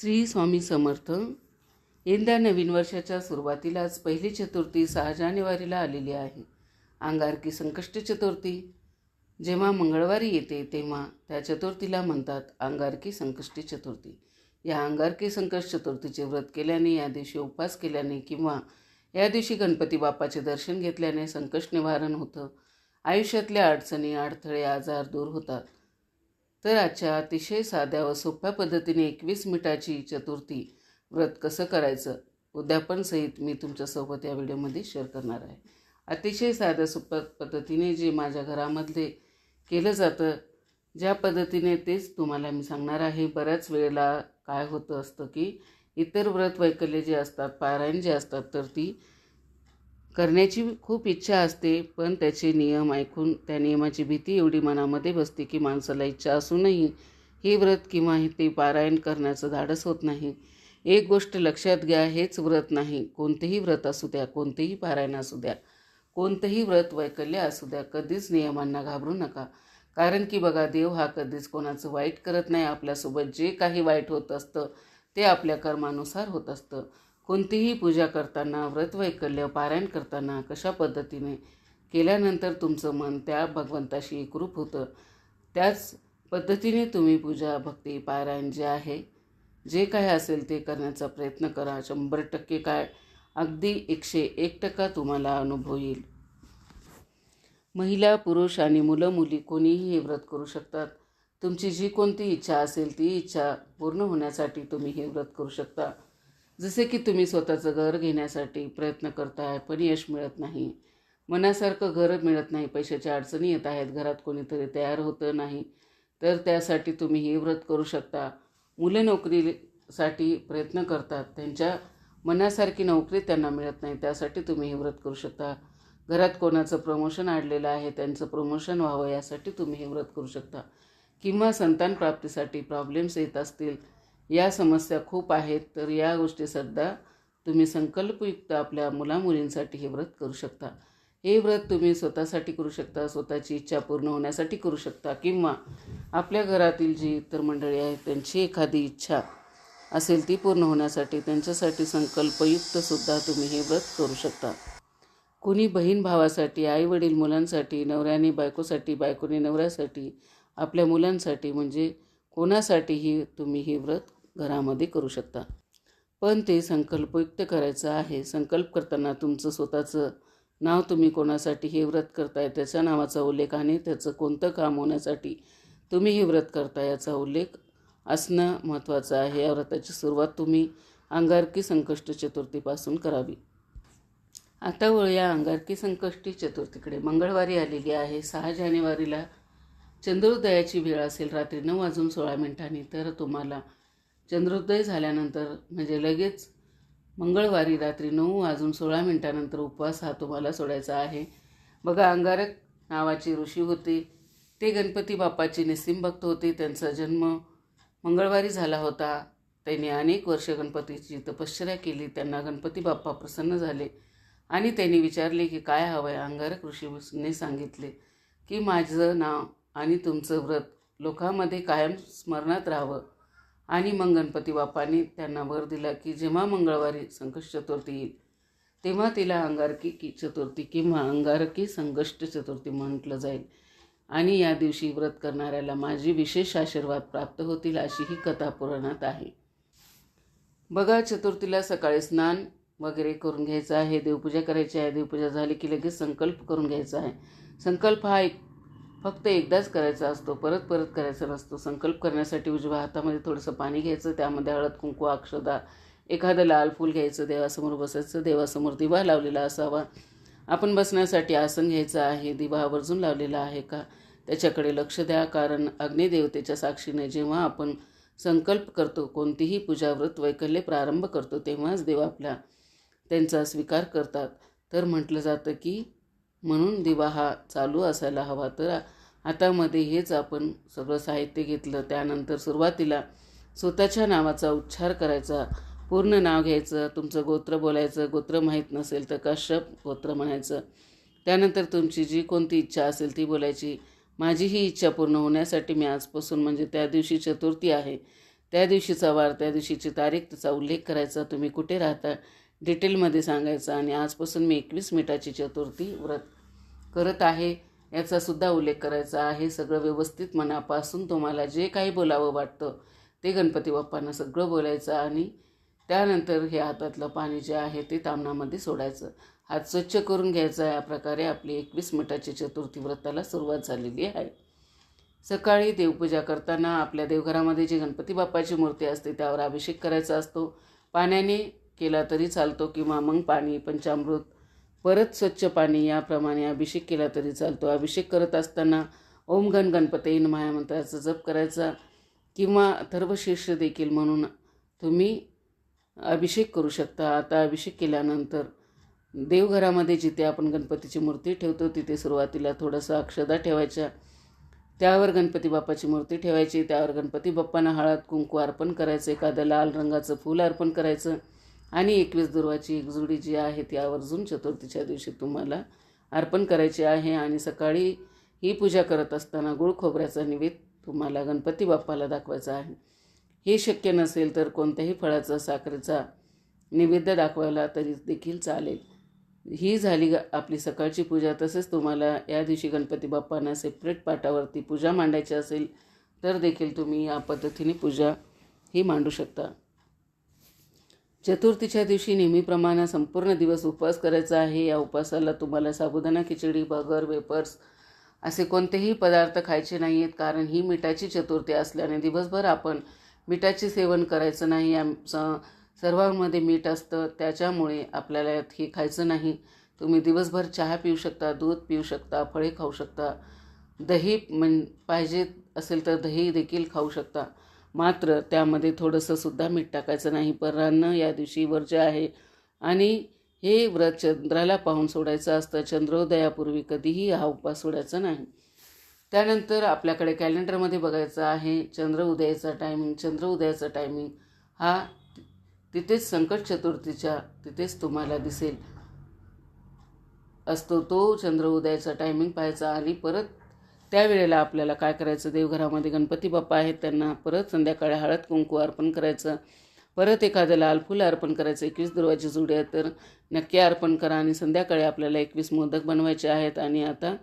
श्री स्वामी समर्थ. यंदा नवीन वर्षाच्या सुरुवातीलाच पहिली चतुर्थी सहा जानेवारीला आलेली आहे. अंगारकी संकष्ट चतुर्थी. जेव्हा मंगळवारी येते तेव्हा त्या चतुर्थीला म्हणतात अंगारकी संकष्टी चतुर्थी. या अंगारकी संकष्ट चतुर्थीचे व्रत केल्याने या दिवशी उपवास केल्याने किंवा या दिवशी गणपती बाप्पाचे दर्शन घेतल्याने संकष्ट निवारण होतं. आयुष्यातल्या अडचणी अडथळे आजार दूर होतात. तर आजच्या अतिशय साध्या व सोप्या पद्धतीने एकवीस मिनिटाची चतुर्थी व्रत कसं करायचं? उद्यापनसहित मी तुमच्यासोबत या व्हिडिओमध्ये शेअर करणार आहे. अतिशय साध्या सोप्या पद्धतीने जे माझ्या घरामधले केलं जातं ज्या पद्धतीने तेच तुम्हाला मी सांगणार आहे. बऱ्याच वेळेला काय होतं असतं की इतर व्रत वैकल्य जे असतात पारायण जे असतात तर ती करण्याची खूप इच्छा असते पण त्याचे नियम ऐकून त्या नियमाची भीती एवढी मनामध्ये बसते की माणसाला इच्छा असूनही हे व्रत किंवा ते पारायण करण्याचं धाडस होत नाही. एक गोष्ट लक्षात घ्या हेच व्रत नाही. कोणतेही व्रत असू द्या कोणतेही पारायण असू द्या कोणतंही व्रत वैकल्य असू द्या कधीच नियमांना घाबरू नका. कारण की बघा देव हा कधीच कोणाचं वाईट करत नाही. आपल्यासोबत जे काही वाईट होत असतं ते आपल्या कर्मानुसार होत असतं. कोणतीही पूजा करताना व्रत वैकल्य पारायण करताना कशा पद्धतीने केल्यानंतर तुमचं मन त्या भगवंताशी एकरूप होतं त्याच पद्धतीने तुम्ही पूजा भक्ती पारायण जे आहे जे काय असेल ते करण्याचा प्रयत्न करा. शंभर टक्के काय? अगदी एकशे एक टक्का तुम्हाला अनुभव येईल. महिला पुरुष आणि मुलं मुली कोणीही हे व्रत करू शकतात. तुमची जी कोणती इच्छा असेल ती इच्छा पूर्ण होण्यासाठी तुम्ही हे व्रत करू शकता. जसे की तुम्ही स्वतःचं घर घेण्यासाठी प्रयत्न करताय पण यश मिळत नाही. मनासारखं घर मिळत नाही. पैशाच्या अडचणी येत आहेत. घरात कोणीतरी तयार होतं नाही. तर त्यासाठी तुम्ही हे व्रत करू शकता. मुलं नोकरीसाठी प्रयत्न करतात. त्यांच्या मनासारखी नोकरी त्यांना मिळत नाही. त्यासाठी तुम्ही हे व्रत करू शकता. घरात कोणाचं प्रमोशन आणलेलं आहे त्यांचं प्रमोशन व्हावं यासाठी तुम्ही हे व्रत करू शकता. किंवा संतान प्राप्तीसाठी प्रॉब्लेम्स येत असतील या समस्या खूप आहेत तर या गोष्टी सध्या तुम्ही संकल्पयुक्त आपल्या मुलामुलींसाठी हे व्रत करू शकता. हे व्रत तुम्ही स्वतःसाठी करू शकता स्वतःची इच्छा पूर्ण होण्यासाठी करू शकता किंवा आपल्या घरातील जी इतर मंडळी आहेत त्यांची एखादी इच्छा असेल ती पूर्ण होण्यासाठी त्यांच्यासाठी संकल्पयुक्तसुद्धा तुम्ही हे व्रत करू शकता. कुणी बहीण भावासाठी आई वडील मुलांसाठी नवऱ्याने बायकोसाठी बायकोने नवऱ्यासाठी आपल्या मुलांसाठी म्हणजे कोणासाठीही तुम्ही हे व्रत घरामध्ये करू शकता. पण ते संकल्पयुक्त करायचं आहे. संकल्प करताना तुमचं स्वतःचं नाव तुम्ही कोणासाठी हे व्रत करताय त्याच्या नावाचा उल्लेख आणि त्याचं कोणतं काम होण्यासाठी तुम्ही हे व्रत करता याचा उल्लेख असणं महत्त्वाचं आहे. या व्रताची सुरुवात तुम्ही अंगारकी संकष्ट चतुर्थीपासून करावी. आता वळूया अंगारकी संकष्टी चतुर्थीकडे. मंगळवारी आलेली आहे. सहा जानेवारीला चंद्रोदयाची वेळ असेल रात्री नऊ वाजून सोळा मिनिटांनी. तर तुम्हाला चंद्रोदय झाल्यानंतर म्हणजे लगेच मंगळवारी रात्री नऊ वाजून सोळा मिनिटानंतर उपवास हा तुम्हाला सोडायचा आहे. बघा अंगारक नावाची ऋषी होते. ते गणपती बाप्पाचे निस्सिम भक्त होते. त्यांचा जन्म मंगळवारी झाला होता. त्यांनी अनेक वर्ष गणपतीची तपश्चर्या केली. त्यांना गणपती बाप्पा प्रसन्न झाले आणि त्यांनी विचारले की काय हवं आहे अंगारक ऋषीने सांगितले की माझं नाव आणि तुमचं व्रत लोकांमध्ये कायम स्मरणात राहावं. आणि मग गणपती बाप्पाने त्यांना वर दिला की जेव्हा मंगळवारी संकष्ट चतुर्थी येईल तेव्हा तिला अंगारकी की चतुर्थी किंवा अंगारकी संकष्ट चतुर्थी म्हटलं जाईल. आणि या दिवशी व्रत करणाऱ्याला माझी विशेष आशीर्वाद प्राप्त होतील अशी ही कथा पुराणात आहे. बघा चतुर्थीला सकाळी स्नान वगैरे करून घ्यायचं आहे देवपूजा करायची आहे देवपूजा झाली की लगेच संकल्प करून घ्यायचा आहे. संकल्प हा एक फक्त एकदाच करायचा असतो परत परत करायचा नसतो. संकल्प करण्यासाठी उजव्या हातामध्ये थोडंसं पाणी घ्यायचं त्यामध्ये हळद कुंकू अक्षदा एखादं लाल फूल घ्यायचं देवासमोर बसायचं देवासमोर दिवा लावलेला असावा. आपण बसण्यासाठी आसन घ्यायचं आहे दिवा आवर्जून लावलेला आहे का? त्याच्याकडे लक्ष द्या कारण अग्निदेवतेच्या साक्षीने जेव्हा आपण संकल्प करतो कोणतीही पूजा व्रत वैकल्य प्रारंभ करतो तेव्हाच देव आपला त्यांचा स्वीकार करतात. तर म्हटलं जातं की म्हणून दिवा हा चालू असायला हवा. तर हातामध्ये हेच आपण सगळं साहित्य घेतलं त्यानंतर सुरुवातीला स्वतःच्या नावाचा उच्चार करायचा पूर्ण नाव घ्यायचं तुमचं गोत्र बोलायचं गोत्र माहीत नसेल तर कश्यप गोत्र म्हणायचं. त्यानंतर तुमची जी कोणती इच्छा असेल ती बोलायची. माझी ही इच्छा पूर्ण होण्यासाठी मी आजपासून म्हणजे त्या दिवशी चतुर्थी आहे. त्या दिवशीचा वार त्या दिवशीची तारीख त्याचा उल्लेख करायचा. तुम्ही कुठे राहता? डिटेलमध्ये सांगायचं. आणि आजपासून मी एकवीस मिनिटाची चतुर्थी व्रत करत आहे. याचासुद्धा उल्लेख करायचा आहे. सगळं व्यवस्थित मनापासून तुम्हाला जे काही बोलावं वाटतं ते गणपती बाप्पांना सगळं बोलायचं आणि त्यानंतर हे हातातलं पाणी जे आहे ते तामणामध्ये सोडायचं. हात स्वच्छ करून घ्यायचा या प्रकारे आपली एकवीस मिनटाची चतुर्थी व्रताला सुरुवात झालेली आहे. सकाळी देवपूजा करताना आपल्या देवघरामध्ये जी गणपती बाप्पाची मूर्ती असते त्यावर अभिषेक करायचा असतो. पाण्याने केला तरी चालतो किंवा मग पाणी पंचामृत परत स्वच्छ पाणी याप्रमाणे अभिषेक केला तरी चालतो. अभिषेक करत असताना ओम गण गणपतीन महामंत्राचा जप करायचा किंवा अथर्वशीर्ष देखील म्हणून तुम्ही अभिषेक करू शकता. आता अभिषेक केल्यानंतर देवघरामध्ये जिथे आपण गणपतीची मूर्ती ठेवतो तिथे सुरुवातीला थोडंसं अक्षदा ठेवायच्या. त्यावर गणपती बाप्पाची मूर्ती ठेवायची. त्यावर गणपती बाप्पांना हळद कुंकू अर्पण करायचं. एखादं लाल रंगाचं फूल अर्पण करायचं. आणि एकवीस दुर्वाची एक जुडी जी आहे ती आवर्जून चतुर्थीच्या दिवशी तुम्हाला अर्पण करायची आहे आणि सकाळी ही पूजा करत असताना गुळ खोबऱ्याचा निवेद तुम्हाला गणपती बाप्पाला दाखवायचा आहे. हे शक्य नसेल तर कोणत्याही फळाचा साखरेचा निवेद्य दाखवायला तरी देखील चालेल. ही झाली ग- आपली सकाळची पूजा. तसेच तुम्हाला या दिवशी गणपती बाप्पांना सेपरेट पाटावरती पूजा मांडायची असेल तर देखील तुम्ही या पद्धतीने पूजा ही मांडू शकता. चतुर्थीच्या दिवशी नेहमीप्रमाणे संपूर्ण दिवस उपवास करायचा आहे. या उपवासाला तुम्हाला साबुदाणा खिचडी बगर वेपर्स असे कोणतेही पदार्थ खायचे नाही आहेत कारण ही मिठाची चतुर्थी असल्याने दिवसभर आपण मिठाचे सेवन करायचं नाही. या सर्वांमध्ये मीठ असतं. त्याच्यामुळे आपल्याला हे खायचं नाही. तुम्ही दिवसभर चहा पिऊ शकता दूध पिऊ शकता फळे खाऊ शकता. दही म्हण पाहिजे असेल तर दही देखील खाऊ शकता. मात्र त्यामध्ये थोडंसं सुद्धा मीठ टाकायचं नाही. परान्न या दिवशी वर्ज आहे आणि हे व्रत चंद्राला पाहून सोडायचं असतं चंद्रोदयापूर्वी कधीही हा उपवास सोडायचा नाही. त्यानंतर आपल्याकडे कॅलेंडरमध्ये बघायचं आहे चंद्र उदयाचा टायमिंग चंद्र उदयाचा टायमिंग हा तिथेच संकट चतुर्थीच्या तिथेच तुम्हाला दिसेल. असतो तो चंद्र उदयाचा टायमिंग पाहायचा आणि परत त्यावेळेला आपल्याला काय करायचं? देवघरामध्ये गणपती बाप्पा आहेत त्यांना परत संध्याकाळी हळद कुंकू अर्पण करायचं. परत एखादं लाल फुलं अर्पण करायचं एकवीस दुर्वाची जुड्या तर नक्की अर्पण करा आणि संध्याकाळी आपल्याला एकवीस मोदक बनवायचे आहेत आणि आता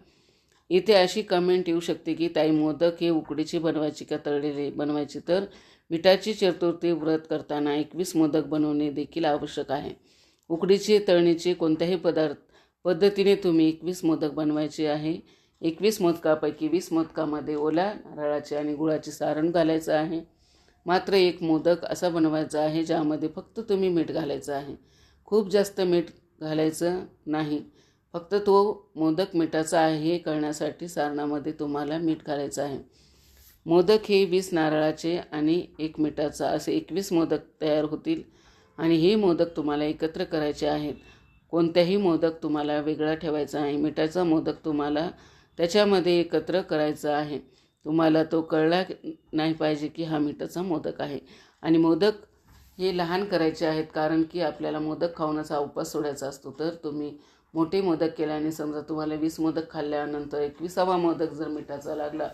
इथे अशी कमेंट येऊ शकते की ताई मोदक हे उकडीची बनवायची का तळलेली बनवायची? तर मिठाची चतुर्थी व्रत करताना एकवीस मोदक बनवणे देखील आवश्यक आहे. उकडीचे तळणीचे कोणत्याही पदार्थ पद्धतीने तुम्ही एकवीस मोदक बनवायचे आहे. एकवीस मोदकापैकी वीस मोदकामध्ये ओल्या नारळाचे आणि गुळाचे सारण घालायचं आहे. मात्र एक मोदक असा बनवायचा आहे ज्यामध्ये फक्त तुम्ही मीठ घालायचं आहे. खूप जास्त मीठ घालायचं नाही. फक्त तो मोदक मिठाचा आहे हे कळण्यासाठी सारणामध्ये तुम्हाला मीठ घालायचं आहे. मोदक हे वीस नारळाचे आणि एक मिठाचा असे एकवीस मोदक तयार होतील आणि हे मोदक तुम्हाला एकत्र करायचे आहेत. कोणत्याही मोदक तुम्हाला वेगळा ठेवायचा आहे. मिठाचा मोदक तुम्हाला त्याच्यामध्ये एकत्र करायचं आहे. तुम्हाला तो कळला नाही पाहिजे की हा मिठाचा मोदक आहे. आणि मोदक हे लहान करायचे आहेत कारण की आपल्याला मोदक खाऊनच हा उपवास सोडायचा असतो. तर तुम्ही मोठे मोदक केल्याने समजा तुम्हाला वीस मोदक खाल्ल्यानंतर एकविसावा मोदक जर मिठाचा लागला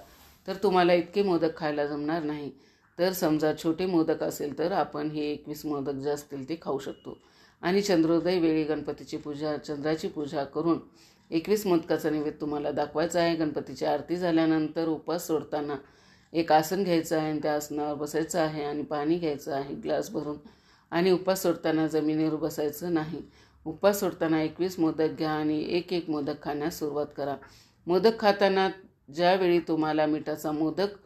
तर तुम्हाला इतके मोदक खायला जमणार नाही. तर समजा छोटे मोदक असेल तर आपण हे एकवीस मोदक जे असतील ते खाऊ शकतो. आणि चंद्रोदय वेळी गणपतीची पूजा चंद्राची पूजा करून एकवीस मोदकाचा नैवेद्य तुम्हाला दाखवायचा आहे. गणपतीची आरती झाल्यानंतर उपवास सोडताना एक आसन घ्यायचं आहे आणि त्या आसनावर बसायचं आहे आणि पाणी घ्यायचं आहे ग्लास भरून. आणि उपवास सोडताना जमिनीवर बसायचं नाही. उपवास सोडताना एकवीस मोदक घ्या आणि एक एक मोदक खाण्यास सुरुवात करा. मोदक खाताना ज्यावेळी तुम्हाला मिठाचा मोदक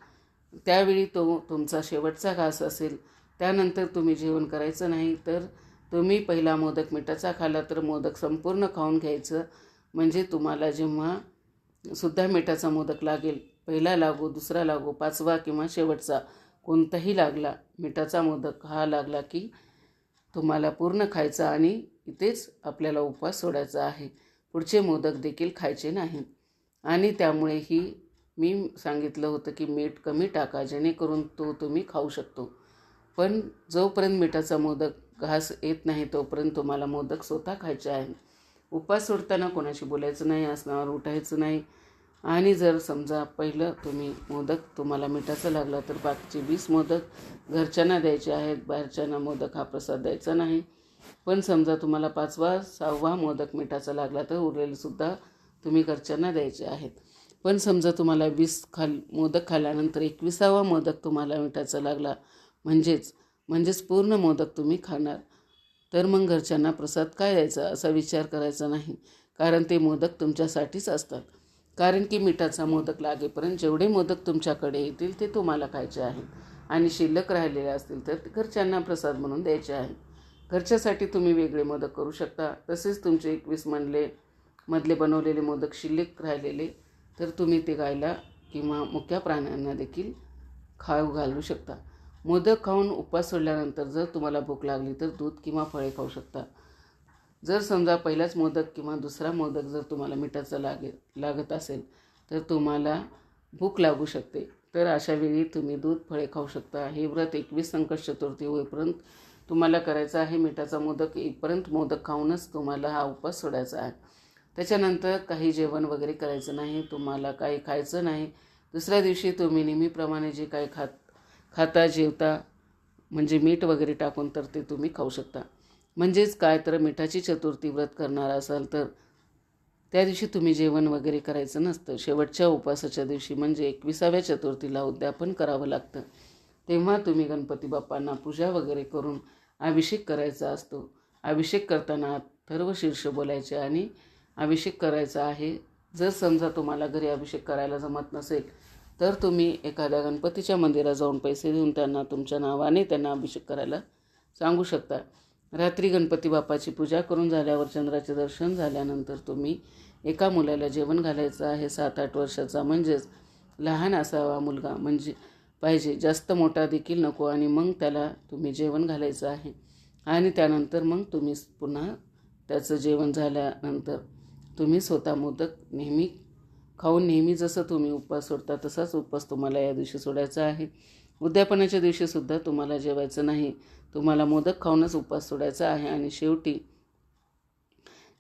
त्यावेळी तो तुमचा शेवटचा घास असेल. त्यानंतर तुम्ही जेवण करायचं नाही तर तुम्ही पहिला मोदक मिठाचा खाला तर मोदक संपूर्ण खाऊन घ्यायचं. म्हणजे तुम्हाला जेव्हा सुद्धा मिठाचा मोदक लागेल पहिला लागो दुसरा लागो पाचवा किंवा शेवटचा कोणताही लागला मिठाचा मोदक हा लागला की तुम्हाला पूर्ण खायचा आणि इथेच आपल्याला उपवास सोडायचा आहे. पुढचे मोदक देखील खायचे नाही. आणि त्यामुळे ही मी सांगितलं होतं की मीठ कमी टाका जेणेकरून तो तुम्ही खाऊ शकतो. पण जोपर्यंत मिठाचा मोदक घास येत नाही तोपर्यंत तुम्हाला मोदक स्वतः खायचे आहे उपास सोडताना कोणाशी बोलायचं नाही आसनावर उठायचं नाही. आणि जर समजा पहिलं तुम्ही मोदक तुम्हाला मिठाचा लागला तर बाकीचे वीस मोदक घरच्यांना द्यायचे आहेत. बाहेरच्यांना मोदक हा प्रसाद द्यायचा नाही. पण समजा तुम्हाला पाचवा सहावा मोदक मिठाचा लागला तर उरलेलेसुद्धा तुम्ही घरच्यांना द्यायचे आहेत. पण समजा तुम्हाला वीस खाल मोदक खाल्ल्यानंतर एकविसावा मोदक तुम्हाला मिठाचा लागला म्हणजेच म्हणजेच पूर्ण मोदक तुम्ही खाणार. तर मग घरच्यांना प्रसाद काय द्यायचा असा विचार करायचा नाही? कारण ते मोदक तुमच्यासाठीच असतात. कारण की मिठाचा मोदक लागेपर्यंत जेवढे मोदक तुमच्याकडे येतील ते तुम्हाला खायचे आहेत आणि शिल्लक राहिलेले असतील तर घरच्यांना प्रसाद म्हणून द्यायचे आहे. घरच्यासाठी तुम्ही वेगळे मोदक करू शकता. तसेच तुमचे एकवीस मनले मधले बनवलेले मोदक शिल्लक राहिलेले तर तुम्ही ते गायला किंवा मुक्या प्राण्यांना देखील खाऊ घालू शकता. मोदक खाऊन उपवास सोडल्यानंतर जर तुम्हाला भूक लागली तर दूध किंवा फळे खाऊ शकता. जर समजा पहिलाच मोदक किंवा दुसरा मोदक जर तुम्हाला मिठाचा लागे लागत असेल तर तुम्हाला भूक लागू शकते. तर अशा वेळी तुम्ही दूध फळे खाऊ शकता. हे व्रत एकवीस संकट चतुर्थी होईपर्यंत तुम्हाला करायचं आहे. मिठाचा मोदक एकपर्यंत मोदक खाऊनच तुम्हाला हा उपवास सोडायचा आहे. त्याच्यानंतर काही जेवण वगैरे करायचं नाही तुम्हाला काही खायचं नाही. दुसऱ्या दिवशी तुम्ही नेहमीप्रमाणे जे काही खात खाता जेवता म्हणजे मीठ वगैरे टाकून तर ते तुम्ही खाऊ शकता. म्हणजेच काय तर मिठाची चतुर्थी व्रत करणार असाल तर त्या दिवशी तुम्ही जेवण वगैरे करायचं नसतं. शेवटच्या उपवासाच्या दिवशी म्हणजे एकविसाव्या चतुर्थीला उद्यापन करावं लागतं. तेव्हा तुम्ही गणपती बाप्पांना पूजा वगैरे करून अभिषेक करायचा असतो. अभिषेक करताना अथर्व शीर्ष बोलायचे आणि अभिषेक करायचा आहे. जर समजा तुम्हाला घरी अभिषेक करायला जमत नसेल तर तुम्ही एखाद्या गणपतीच्या मंदिरात जाऊन पैसे देऊन त्यांना तुमच्या नावाने त्यांना अभिषेक करायला सांगू शकता. रात्री गणपती बाप्पाची पूजा करून झाल्यावर चंद्राचे दर्शन झाल्यानंतर तुम्ही एका मुलाला जेवण घालायचं आहे. सात आठ वर्षाचा म्हणजेच लहान असावा मुलगा म्हणजे पाहिजे. जास्त मोठा देखील नको आणि मग त्याला तुम्ही जेवण घालायचं आहे. आणि त्यानंतर मग तुम्ही पुन्हा त्याचं जेवण झाल्यानंतर तुम्ही स्वतः मोदक नेहमी खाऊन नेहमी जसं तुम्ही उपवास सोडता तसाच उपवास तुम्हाला या दिवशी सोडायचा आहे. उद्यापनाच्या दिवशीसुद्धा तुम्हाला जेवायचं नाही. तुम्हाला मोदक खाऊनच उपवास सोडायचा आहे. आणि शेवटी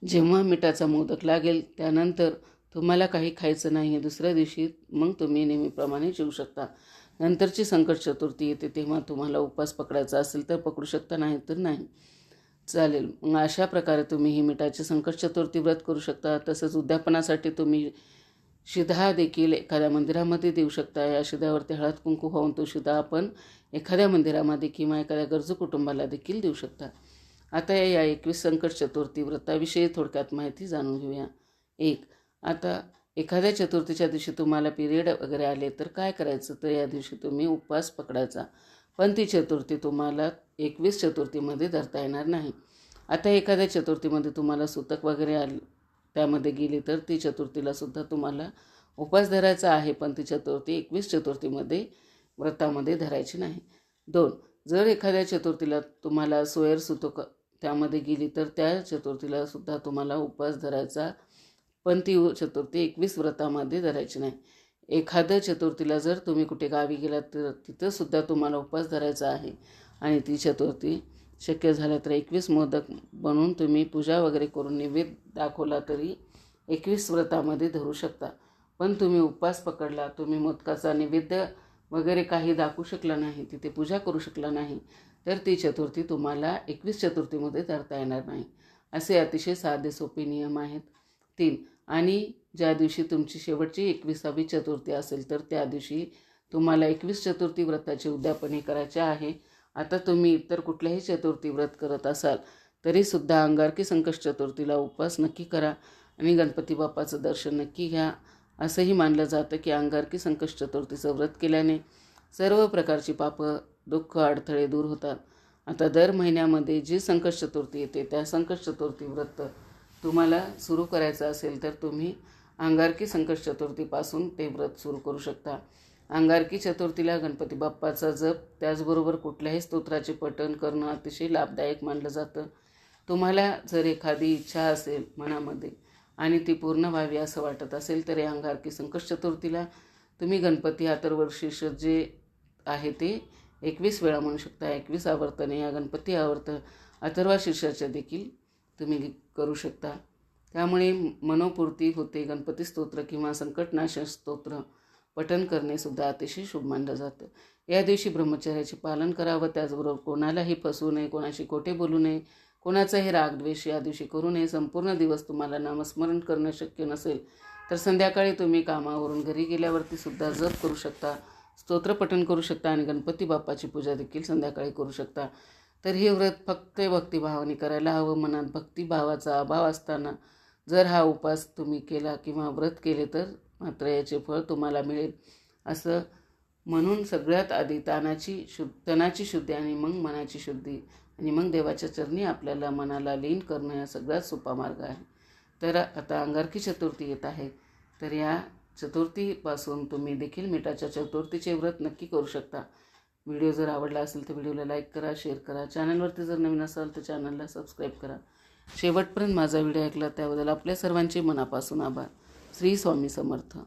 जेव्हा मिठाचा मोदक लागेल त्यानंतर तुम्हाला काही खायचं नाही. दुसऱ्या दिवशी मग तुम्ही नेहमीप्रमाणे जेवू शकता. नंतरची संकट चतुर्थी येते तेव्हा तुम्हाला उपवास पकडायचा असेल तर पकडू शकता नाही तर नाही. चालेल. मग अशा प्रकारे तुम्ही ही मिठाची संकट चतुर्थी व्रत करू शकता. तसंच उद्यापनासाठी तुम्ही शिधा देखील एखाद्या मंदिरामध्ये देऊ शकता. या शिधावरती हळद कुंकू होऊन तो शिधा आपण एखाद्या मंदिरामध्ये किंवा एखाद्या गरजू कुटुंबाला देखील देऊ शकता. आता या एकवीस संकट चतुर्थी व्रताविषयी थोडक्यात माहिती जाणून घेऊया. एक आता एखाद्या चतुर्थीच्या दिवशी तुम्हाला पिरियड वगैरे आले तर काय करायचं? तर या दिवशी तुम्ही उपवास पकडायचा. पण ती चतुर्थी तुम्हाला एकवीस चतुर्थीमध्ये धरता येणार नाही. आता एखाद्या चतुर्थीमध्ये तुम्हाला सुतक वगैरे आले त्यामध्ये गेली तर ती चतुर्थीला सुद्धा तुम्हाला उपवास धरायचा आहे पण ती चतुर्थी एकवीस चतुर्थीमध्ये व्रतामध्ये धरायची नाही. दोन जर एखाद्या चतुर्थीला तुम्हाला सोयर सुतोक त्यामध्ये गेली तर त्या चतुर्थीला सुद्धा तुम्हाला उपवास धरायचा पण ती चतुर्थी एकवीस व्रतामध्ये धरायची नाही. एखाद्या चतुर्थीला जर तुम्ही कुठे गावी गेलात तर तिथंसुद्धा तुम्हाला उपवास धरायचा आहे आणि ती चतुर्थी शक्य झालं तर एकवीस मोदक बनवून तुम्ही पूजा वगैरे करून निवेद दाखवला तरी एकवीस व्रतामध्ये धरू शकता. पण तुम्ही उपवास पकडला तुम्ही मोदकाचा नैवेद्य वगैरे काही दाखवू शकला नाही तिथे पूजा करू शकला नाही तर ती चतुर्थी तुम्हाला एकवीस चतुर्थीमध्ये धरता येणार नाही. असे अतिशय साधे सोपे नियम आहेत. तीन आणि ज्या दिवशी तुमची शेवटची एकविसावी चतुर्थी असेल तर त्या दिवशी तुम्हाला एकवीस चतुर्थी व्रताचे उद्यापन करायचे आहे. आता तुम्ही इतर कुठल्याही चतुर्थी व्रत करत असाल तरीसुद्धा अंगारकी संकष्ट चतुर्थीला उपवास नक्की करा आणि गणपती बाप्पाचं दर्शन नक्की घ्या. असंही मानलं जातं की अंगारकी संकष्ट चतुर्थीचं व्रत केल्याने सर्व प्रकारची पापं दुःख अडथळे दूर होतात. आता दर महिन्यामध्ये जी संकट चतुर्थी येते त्या संकट चतुर्थी व्रत तुम्हाला सुरू करायचं असेल तर तुम्ही अंगारकी संकट चतुर्थीपासून ते व्रत सुरू करू शकता. अंगारकी चतुर्थीला गणपती बाप्पाचा जप त्याचबरोबर कुठल्याही स्तोत्राचे पठण करणं अतिशय लाभदायक मानलं जातं. तुम्हाला जर एखादी इच्छा असेल मनामध्ये आणि ती पूर्ण व्हावी असं वाटत असेल तर या अंगारकी संकट चतुर्थीला तुम्ही गणपती अथर्वशीर्ष जे आहे ते एकवीस वेळा म्हणू शकता. एकवीस आवर्तने या गणपती आवर्त अथर्वा शीर्षाच्या देखील तुम्ही करू शकता. त्यामुळे मनोपूर्ती होते गणपती स्तोत्र किंवा संकटनाशक स्तोत्र. पठन करणे सुद्धा अतिशय शुभ मानलं जातं. या दिवशी ब्रह्मचर्याचे पालन करावं त्याचबरोबर कोणालाही फसवू नये कोणाशी खोटे बोलू नये कोणाचाही रागद्वेष या दिवशी करू नये संपूर्ण दिवस तुम्हाला नामस्मरण करणं शक्य नसेल तर संध्याकाळी तुम्ही कामावरून घरी गेल्यावरती सुद्धा जप करू शकता स्तोत्र पठन करू शकता आणि गणपती बाप्पाची पूजा देखील संध्याकाळी करू शकता. तर हे व्रत फक्त भक्तिभावाने करायला हवं मनात भक्तिभावाचा अभाव असताना जर हा उपास तुम्ही केला किंवा व्रत केले तर मात्र याचे फळ तुम्हाला मिळेल. असं म्हणून सगळ्यात आधी तानाची शुद्ध तनाची शुद्धी आणि मग मनाची शुद्धी आणि मग देवाच्या चरणी आपल्याला मनाला लीन करणं हा सगळ्यात सोपा मार्ग आहे. तर आता अंगारकी चतुर्थी येत आहे. तर या चतुर्थीपासून तुम्ही देखील मिठाच्या चतुर्थीचे व्रत नक्की करू शकता. व्हिडिओ जर आवडला असेल तर व्हिडिओला लाईक करा शेअर करा. चॅनलवरती जर नवीन असाल तर चॅनलला सबस्क्राईब करा. शेवटपर्यंत माझा व्हिडिओ ऐकला त्याबद्दल आपल्या सर्वांचे मनापासून आभार. श्री स्वामी समर्थ.